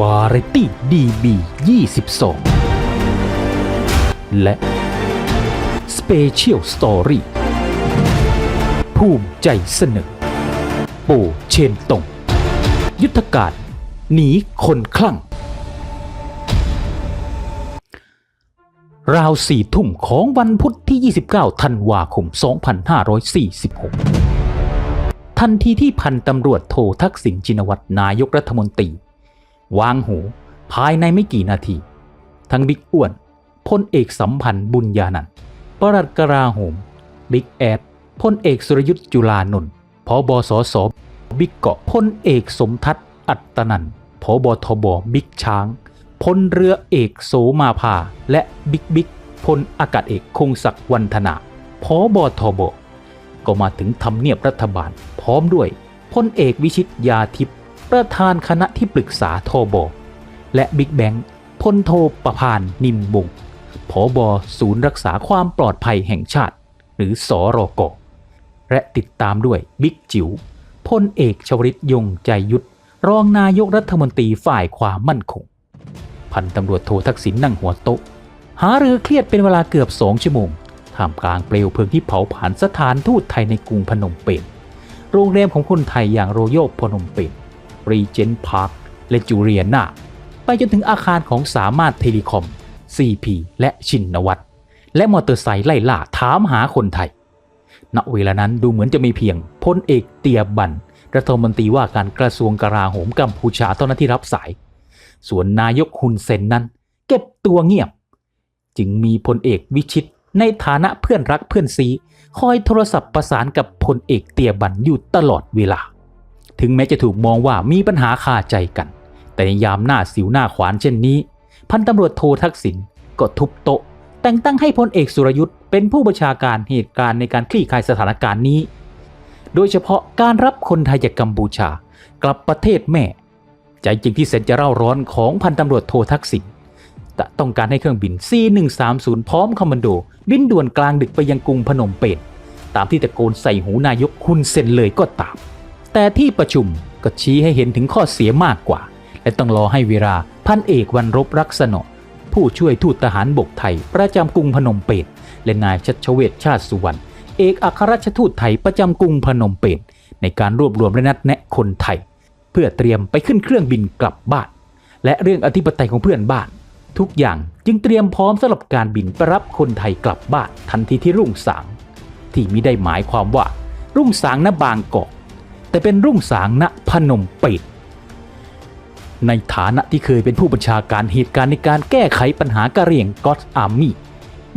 วาไรตี้ดีบี22 และ Special Story ภูมิใจเสนอโปเชนตง ยุทธการหนีคนคลั่ง ราวสี่ทุ่มของวันพุธที่ 29 ธันวาคม 2546 ทันทีที่พันตำรวจโททักษิณชินวัตรนายกรัฐมนตรี วางหู ภายในไม่กี่นาที ทั้งบิ๊กอ้วนพลเอกสัมพันธ์บุญญานันท์ปลัดกราโหม บิ๊กแอดพลเอกสุรยุทธ์จุลานนท์พบสสบิ๊กเกาะพลเอกสมทัศน์อัตนันท์พบทบบิ๊กช้างพลเรือเอกโสมาภา และบิ๊กบิ๊กพลอากาศเอกคงศักดิ์วันธนาพบทบก็มาถึงทำเนียบรัฐบาล พร้อมด้วยพลเอกวิชิตยาทิพย์ ประธานคณะที่ปรึกษาโทบและบิ๊กแบงพลโทประพานนินบงผอบศูนย์รักษาความปลอดภัยแห่งชาติ หรือสอรกและติดตามด้วยบิ๊กจิ๋วพลเอกชวริตยงใจยุทธรองนายกรัฐมนตรีฝ่ายความมั่นคง พันตำรวจโททักษิณนั่งหัวโต๊ะ หารือเครียดเป็นเวลาเกือบสองชั่วโมงท่ามกลางเปลวเพลิงที่เผาผลาญสถานทูตไทยในกรุงพนมเปญโรงแรมของคนไทยอย่างโรโยพนมเปญ รีเจนพาร์คและจูเรียนาไปจนถึงอาคารของสามารถเทเลคอม CP และชินวัตรและมอเตอร์ไซค์ไล่ล่าถามหาคนไทย ณ เวลานั้นดูเหมือนจะมีเพียงพลเอกเตียบันรัฐมนตรีว่าการกระทรวงกลาโหมกัมพูชาเท่านั้นที่รับสาย ส่วนนายกฮุนเซนนั้น เก็บตัวเงียบ จึงมีพลเอกวิชิตในฐานะเพื่อนรักเพื่อนซี คอยโทรศัพท์ประสานกับพลเอกเตียบันอยู่ตลอดเวลา ถึงแม้จะถูกมองว่ามีปัญหาคาใจกัน แต่ในยามหน้าสิวหน้าขวานเช่นนี้ พันตำรวจโททักษิณก็ทุบโต๊ะ แต่งตั้งให้พลเอกสุรยุทธ์เป็นผู้บัญชาการเหตุการณ์ในการคลี่คลายสถานการณ์นี้ โดยเฉพาะการรับคนไทยจากกัมพูชากลับประเทศแม่ ใจจริงที่แสนจะเร่าร้อนของพันตำรวจโททักษิณแต่ต้องการให้เครื่องบิน C130 พร้อมคอมมานโด บินด่วนกลางดึกไปยังกรุงพนมเปญตามที่ตะโกนใส่หูนายกคุณเซนเลยก็ตาม แต่ที่ประชุมก็ชี้ให้เห็นถึงข้อเสียมากกว่า และต้องรอให้เวลาพันเอกวันรบรักษณะผู้ช่วยทูตทหารบกไทย ประจำกรุงพนมเปญและนายชัชเวชชาติสุวรรณเอกอัครราชทูตไทยประจำกรุงพนมเปญในการรวบรวมและนัดแนะคนไทย เพื่อเตรียมไปขึ้นเครื่องบินกลับบ้าน และเรื่องอธิปไตยของเพื่อนบ้าน ทุกอย่างจึงเตรียมพร้อมสำหรับการบินไปรับคนไทยกลับบ้านทันทีที่รุ่งสางที่มิได้หมายความว่ารุ่งสางณบางกอก แต่เป็นรุ่งสางณพนมเปญในฐานะที่เคยเป็นผู้บัญชาการเหตุการณ์ในการแก้ไขปัญหากะเหรี่ยงก็อตอาร์มี่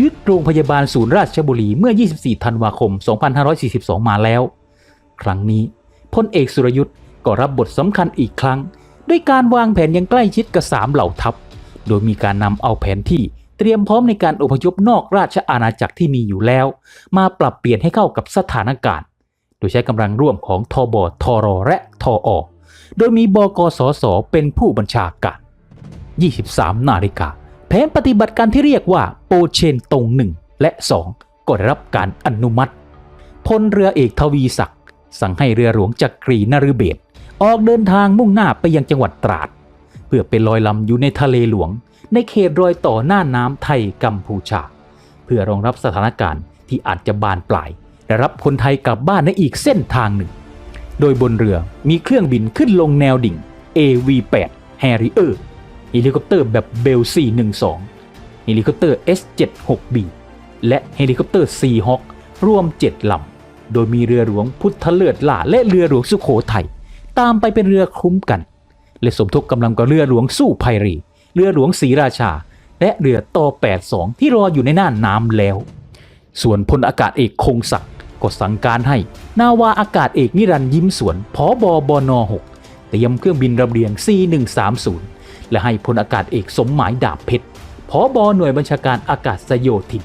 ยึดโรงพยาบาลศูนย์ราชบุรีเมื่อ 24 ธันวาคม 2542 มาแล้ว ครั้งนี้พลเอกสุรยุทธ์ก็รับบทสำคัญอีกครั้ง ด้วยการวางแผนอยังใกล้ชิดกับสามเหล่าทัพ โดยมีการนำเอาแผนที่เตรียมพร้อมในการอพยพนอกราชอาณาจักรที่มีอยู่แล้ว มาปรับเปลี่ยนให้เข้ากับสถานการณ์ ดยใช้กำลังร่วมของทบทรและทออโดยมีบกสสเป็นผู้บัญชาการ 23 นาฬิกาแผนปฏิบัติการที่เรียกว่าโปเชนตง1และ 2 ก็ได้รับการอนุมัติพลเรือเอกทวีศักดิ์สั่งให้เรือหลวงจักรีนฤเบศออกเดินทางมุ่งหน้าไปยังจังหวัดตราด เพื่อเป็นลอยลำอยู่ในทะเลหลวง ในเขตรอยต่อหน้าน้ำไทยกัมพูชา เพื่อรองรับสถานการณ์ที่อาจจะบานปลาย และรับคนไทยกลับบ้านในอีกเส้นทางหนึ่ง โดยบนเรือมีเครื่องบินขึ้นลงแนวดิ่ง AV8 Harrier เฮลิคอปเตอร์แบบเบล 412 เฮลิคอปเตอร์ S76B และเฮลิคอปเตอร์ Seahawk รวม 7 ลำ โดยมีเรือหลวงพุทธเลิศล่าและเรือหลวงสุโขทัยตามไปเป็นเรือคุ้มกัน และสมทบกำลังกับเรือหลวงสู้ไพรี เรือหลวงศรีราชา และเรือต่อ82 ที่รออยู่ในน่านน้ำแล้ว ส่วนพลอากาศเอกคงศักดิ์ ก็สั่งการให้ นาวาอากาศเอกนิรันยิ้มสวนผอบอบน6เตรียมเครื่องบินลำเลียง C130 และให้พลอากาศเอกสมหมายดาบเพชรผอบอหน่วยบัญชาการอากาศโยธิน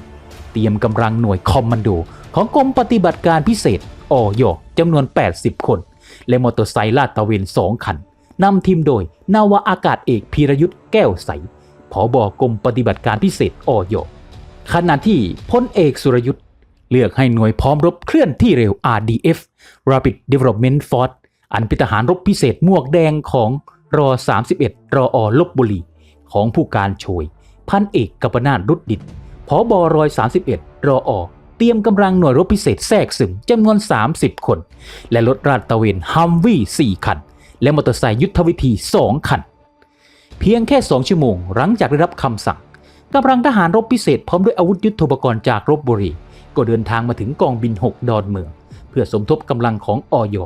เตรียมกำลังหน่วยคอมมานโด ของกรมปฏิบัติการพิเศษออยจำนวน 80 คน และมอเตอร์ไซค์ลาดตระเวน2คันนำทีมโดย นาวาอากาศเอกพีรยุทธ์แก้วใสผอบอกรมปฏิบัติการพิเศษออยขณะที่พลเอกสุรยุทธ์ เลือกให้หน่วยพร้อมรบเคลื่อนที่เร็ว RDF Rapid Development Force อันเป็นทหารรบพิเศษมวกแดงของรอ 31 รออลบบุรี ของผู้การโชย พันเอกกัปนาตรุดดิตผอบอรอย 31 รออเตรียมกำลังหน่วยรบพิเศษแทรกซึมจำนวน 30 คน และรถราดตระเวนฮัมวี่ 4 คัน และมอเตอร์ไซค์ยุทธวิธี 2 คัน เพียงแค่ 2 ชั่วโมง หลังจากได้รับคำสั่งกำลังทหารรบพิเศษพร้อมด้วยอาวุธยุทโธปกรณ์จากรบบุรี ก็เดินทางมาถึงกองบิน 6 ดอนเมือง เพื่อสมทบกำลังของออย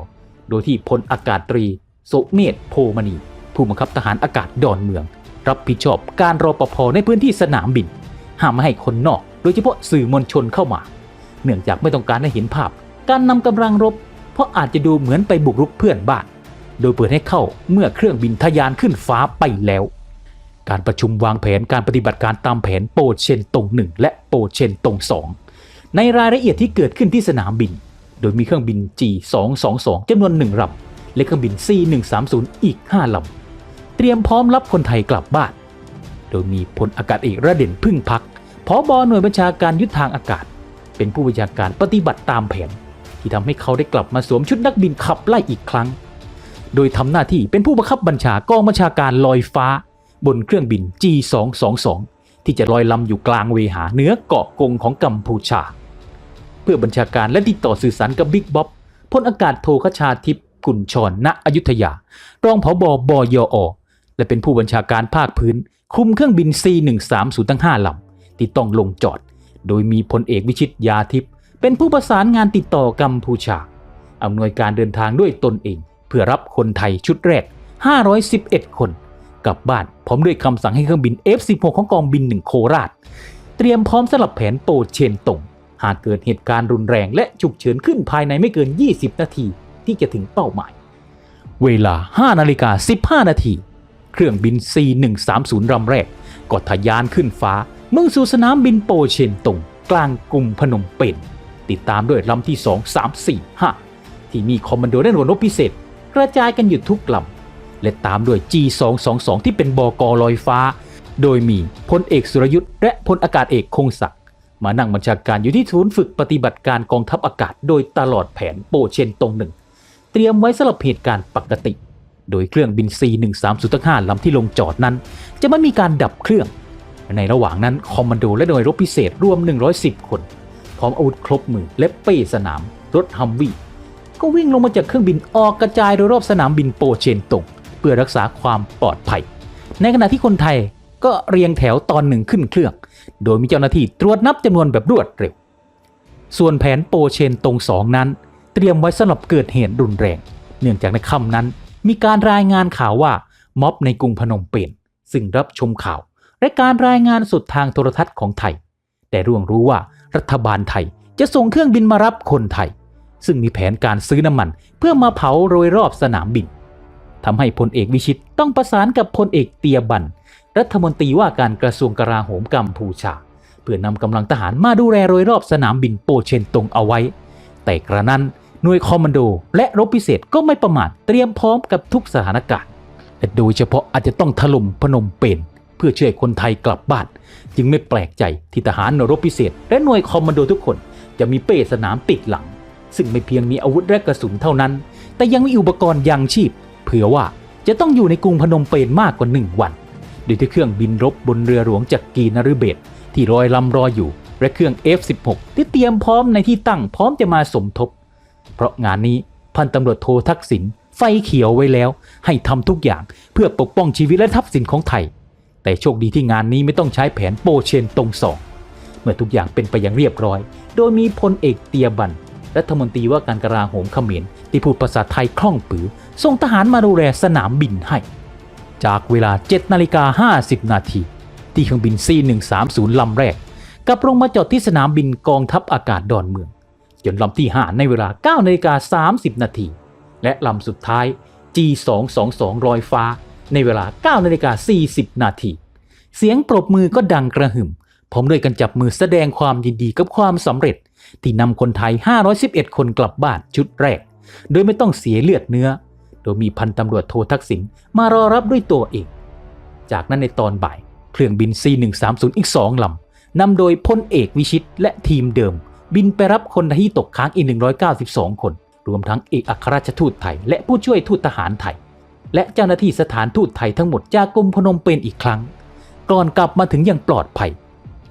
โดยที่พลอากาศตรีโสเมธโพมณี ผู้บังคับทหารอากาศดอนเมือง รับผิดชอบการรอปภในพื้นที่สนามบิน ห้ามไม่ให้คนนอก โดยเฉพาะสื่อมวลชนเข้ามา เนื่องจากไม่ต้องการให้เห็นภาพ การนำกำลังรบ เพราะอาจจะดูเหมือนไปบุกรุกเพื่อนบ้าน โดยเปิดให้เข้าเมื่อเครื่องบินทะยานขึ้นฟ้าไปแล้วการประชุมวางแผนการปฏิบัติการตามแผนโปรเชนตรงหนึ่งและโปรเชนตรงสอง ในรายละเอียดที่เกิดขึ้นที่สนามบิน โดยมีเครื่องบิน G222 จำนวนหนึ่งลำและเครื่องบิน C130 อีก 5ลำเตรียมพร้อมรับคนไทยกลับบ้าน โดยมีพลอากาศเอกระเด่นพึ่งพักผอบอหน่วยบัญชาการยุทธทางอากาศ เป็นผู้บัญชาการปฏิบัติตามแผน ที่ทำให้เขาได้กลับมาสวมชุดนักบินขับไล่อีกครั้ง โดยทำหน้าที่เป็นผู้บังคับบัญชากองบัญชาการลอยฟ้า บนเครื่องบิน G222 ที่จะลอยลำอยู่กลางเวหาเหนือเกาะกงของกัมพูชา เพื่อบัญชาการและติดต่อสื่อสารกับบิ๊กบ๊อบพลอากาศโทคชาทิพย์กุลชรณอยุธยา รองผบบยอ และเป็นผู้บัญชาการภาคพื้น คุมเครื่องบิน C130 ทั้ง5ลำที่ต้องลงจอด โดยมีพลเอกวิชิตยาทิพย์เป็นผู้ประสานงานติดต่อกัมพูชาอำนวยการเดินทางด้วยตนเอง เพื่อรับคนไทยชุดแรก 511 คนกลับบ้านพร้อมด้วยคำสั่งให้เครื่องบิน F16 ของกองบิน 1 โคราช เตรียมพร้อมสำหรับแผนโปเชนตง หากเกิดเหตุการณ์รุนแรงและฉุกเฉินขึ้นภายในไม่เกิน 20 นาทีที่จะถึงเป้าหมาย เวลา 5 นาฬิกา 15 นาที เครื่องบิน C130 ลำแรกก็ทะยานขึ้นฟ้ามุ่งสู่สนามบินโปเชนตงกลางกรุงพนมเปญติดตามด้วยลำที่ 2 3 4 5 ที่มีคอมมานโดและหน่วยรบพิเศษ กระจายกันอยู่ทุกลำ และตามด้วย G222 ที่เป็นบกลอยฟ้า โดยมีพลเอกสุรยุทธ์และพลอากาศเอกคงศักดิ์ มานั่งบัญชาการอยู่ที่ศูนย์ฝึกปฏิบัติการกองทัพอากาศ โดยตลอดแผนโปเชนตงหนึ่ง เตรียมไว้สำหรับเหตุการณ์ปกติ โดยเครื่องบิน C130-5 ลำที่ลงจอดนั้น จะไม่มีการดับเครื่อง ในระหว่างนั้นคอมมานโดและหน่วยรบพิเศษรวม 110 คน พร้อมอาวุธครบมือและเป้สนาม รถฮัมวีก็วิ่งลงมาจากเครื่องบินออกกระจายโดยรอบสนามบินโปเชนตงเพื่อรักษาความปลอดภัย ในขณะที่คนไทย ก็เรียงแถวตอนหนึ่งขึ้นเครื่อง โดยมีเจ้าหน้าที่ตรวจนับจำนวนแบบรวดเร็ว ส่วนแผนโปเชนตรงสองนั้น เตรียมไว้สำหรับเกิดเหตุรุนแรง เนื่องจากในค่ำนั้น มีการรายงานข่าวว่าม็อบในกรุงพนมเปญซึ่งรับชมข่าว และการรายงานสดทางโทรทัศน์ของไทย แต่ร่วงรู้ว่ารัฐบาลไทยจะส่งเครื่องบินมารับคนไทย ซึ่งมีแผนการซื้อน้ำมัน เพื่อมาเผาโดยรอบสนามบินทำให้พลเอกวิชิตต้องประสานกับพลเอกเตียบัน รัฐมนตรีว่าการกระทรวงกลาโหมกัมพูชา เพื่อนำกำลังทหารมาดูแลโดยรอบสนามบินโปเชนตงเอาไว้ แต่กระนั้นหน่วยคอมมานโด และรบพิเศษก็ไม่ประมาทเตรียมพร้อมกับทุกสถานการณ์และโดยเฉพาะอาจจะต้องถล่มพนมเปญเพื่อช่วยคนไทยกลับบ้าน จึงไม่แปลกใจที่ทหารหน่วยรบพิเศษ และหน่วยคอมมานโดทุกคน จะมีเป้สนามติดหลัง ซึ่งไม่เพียงมีอาวุธและกระสุนเท่านั้น แต่ยังมีอุปกรณ์ยังชีพ เผื่อว่าจะต้องอยู่ในกรุงพนมเปญมากกว่าหนึ่งวัน โดยที่เครื่องบินรบบนเรือหลวงจากกีนารุเบตที่ลอยลำรออยู่ และเครื่อง F16 ที่เตรียมพร้อมในที่ตั้งพร้อมจะมาสมทบ เพราะงานนี้พันตำรวจโททักษิณไฟเขียวไว้แล้ว ให้ทำทุกอย่างเพื่อปกป้องชีวิตและทรัพย์สินของไทย แต่โชคดีที่งานนี้ไม่ต้องใช้แผนโปเชนตรงสองเมื่อทุกอย่างเป็นไปอย่างเรียบร้อย โดยมีพลเอกเตียบันรัฐมนตรีว่าการกลาโหมเขมรที่พูดภาษาไทยคล่องปือส่งทหารมาดูแลสนามบินให้ จากเวลา 7 นาฬิกา 50 นาทีที่เครื่องบิน C130 ลำแรกกับลงมาจอดที่สนามบินกองทัพอากาศดอนเมือง จนลำที่ 5 ในเวลา 9 นาฬิกา 30 นาทีและลำสุดท้าย G222 ลอยฟ้า ในเวลา 9 นาฬิกา 40 นาทีเสียงปรบมือก็ดังกระหึ่มพร้อมด้วยกันจับมือแสดงความยินดีกับความสำเร็จ ที่นำคนไทย 511 คนกลับบ้านชุดแรก โดยไม่ต้องเสียเลือดเนื้อ โดยมีพันตำรวจโททักษิณมารอรับด้วยตัวเอง จากนั้นในตอนบ่าย เครื่องบิน C130 อีก2ลำนำโดยพลเอกวิชิตและทีมเดิม บินไปรับคนที่ตกค้างอีก 192 คน รวมทั้งเอกอัครราชทูตไทย และผู้ช่วยทูตทหารไทย และเจ้าหน้าที่สถานทูตไทยทั้งหมดจากกรุงพนมเปญอีกครั้ง ก่อนกลับมาถึงอย่างปลอดภัย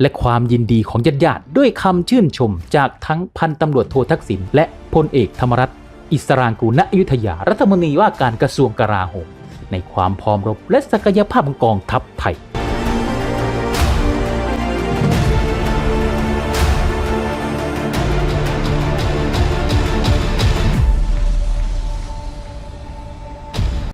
และความยินดีของญาติญาติด้วยคำชื่นชมจากทั้งพันตำรวจโททักษิณและพลเอกธรรมรัฐ อิสรางกูณอยุธยารัฐมนตรีว่าการกระทรวงกลาโหมในความพร้อมรบและศักยภาพของกองทัพไทย